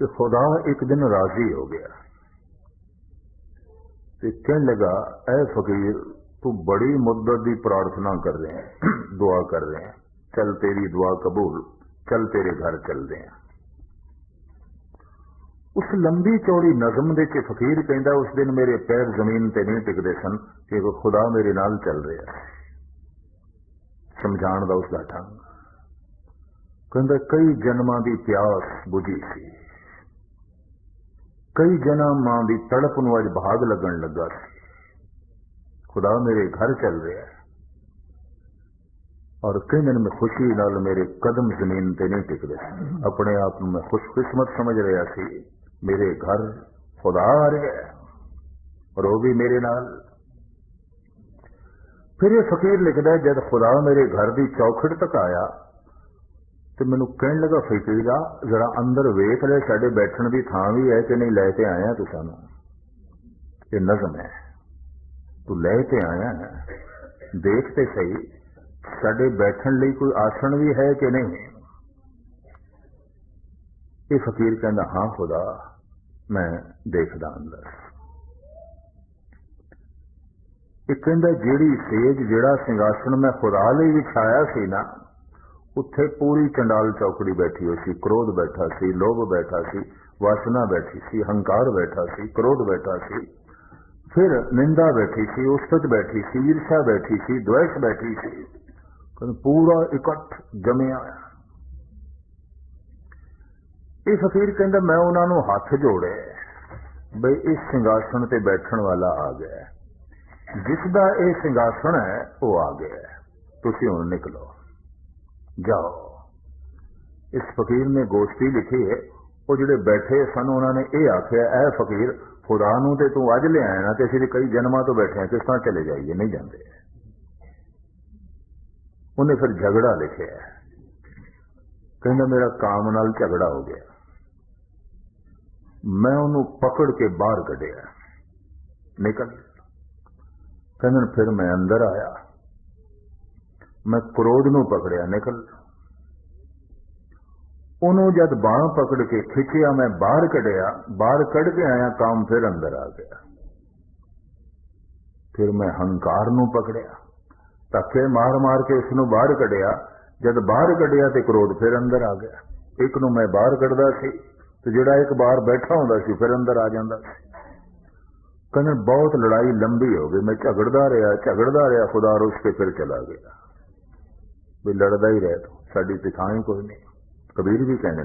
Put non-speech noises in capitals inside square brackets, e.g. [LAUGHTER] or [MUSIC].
کہ خدا ایک دن راضی ہو گیا۔ تو کہنے لگا، اے فقیر، تو بڑی مدت دی پرارتھنا کر رہے ہیں، [CLEARS THROAT] دعا کر رہے ہیں۔ چل تیری دعا قبول، چل تیرے گھر چل رہے ہیں اس لمبی چوڑی نظم دے کے فقیر کہندا، اس دن میرے پیر زمین تے نہیں ٹکتے سن، کہ خدا میرے نال چل رہا ہے۔ سمجھان دا اس کا ٹھنگ۔ کہندا، کئی جنماں دی پیاس بجھی سی۔ کئی جنم ماں دی تڑپ نو اج بھاگ لگن لگا سی خدا میرے گھر چل رہا ہے۔ اور کئی دن میں خوشی نال میرے قدم زمین تے نہیں ٹک رہے اپنے آپ میں خوش قسمت سمجھ رہا سی۔ میرے گھر خدا آ رہا ہے اور وہ بھی میرے نال۔ پھر یہ فقیر لکھتا ہے، جب خدا میرے گھر دی چوکھٹ تک آیا تو مینو کہن لگا فقیرا ذرا اندر ویخ لے سڈے بیٹھن دی تھان بھی ہے کہ نہیں لے کے آیا تو سانو یہ نظم ہے تو لے کے آیا ہے دیکھتے صحیح سڈے بیٹھن لی کوئی آسن بھی ہے کہ نہیں یہ فقیر کہندا ہاں خدا میں دیکھدا اندر یہ کہندا جیڑی سیج جیڑا سنگاسن میں خدا لئی وچھایا سی ਉੱਥੇ ਪੂਰੀ ਚੰਡਾਲ ਚੌਕੜੀ ਬੈਠੀ ਹੋਈ ਸੀ, ਕ੍ਰੋਧ ਬੈਠਾ ਸੀ, ਲੋਭ ਬੈਠਾ ਸੀ, ਵਾਸਨਾ ਬੈਠੀ ਸੀ, ਹੰਕਾਰ ਬੈਠਾ ਸੀ, ਕ੍ਰੋਧ ਬੈਠਾ ਸੀ। ਫਿਰ ਨਿੰਦਾ ਬੈਠੀ ਸੀ, ਉਸਤਤ ਬੈਠੀ ਸੀ, ਈਰਸ਼ਾ ਬੈਠੀ ਸੀ ਦ્વੈਸ਼ ਬੈਠੀ ਸੀ। ਕਹਿੰਦਾ ਪੂਰਾ ਇਕੱਠ ਜਮਿਆ ਇਹ ਫਕੀਰ ਕਹਿੰਦਾ, ਮੈਂ ਉਹਨਾਂ ਨੂੰ ਹੱਥ ਜੋੜੇ ਬਈ ਇਸ ਸਿੰਘਾਸਣ ਤੇ ਬੈਠਣ ਵਾਲਾ ਆ ਗਿਆ ਜਿਸ ਦਾ ਇਹ ਸਿੰਘਾਸਣ ਹੈ, ਉਹ ਆ ਗਿਆ ਤੁਸੀਂ ਹੁਣ ਨਿਕਲੋ। جاؤ۔ اس فقیر نے گوشتی لکھی ہے، وہ جڑے بیٹھے سن انہوں نے یہ آخیا اے فقیر، خدا نو تے تو اج لے آیا نا، تے اسی کئی جنما تو بیٹھے ہیں، کس طرح چلے جائیے؟ نہیں جاندے۔ انہیں پھر جھگڑا لکھا کہ میرا کام نال جھگڑا ہو گیا۔ میں انہوں پکڑ کے باہر کڈیا نکل۔ کہ پھر میں اندر آیا میں کروڑ نو پکڑیا نکل انہوں جد بان پکڑ کے کھچیا میں باہر کڈیا باہر کڈ کے آیا کام پھر اندر آ گیا پھر میں ہنکار نو پکڑیا تکے مار مار کے اس باہر کڈیا جد باہر کڈیا تو کروھ پھر اندر آ گیا ایک نو میں باہر کڈتا سی تو جڑا ایک باہر بیٹھا ہوں سی پھر اندر آ جا کہ بہت لڑائی لمبی ہو گئی میں جھگڑتا رہا جھگڑتا رہا خدا روس کے پھر بھی لڑتا ہی رہے تو ساری پچھائی کوئی نہیں۔ کبھی بھی کہنے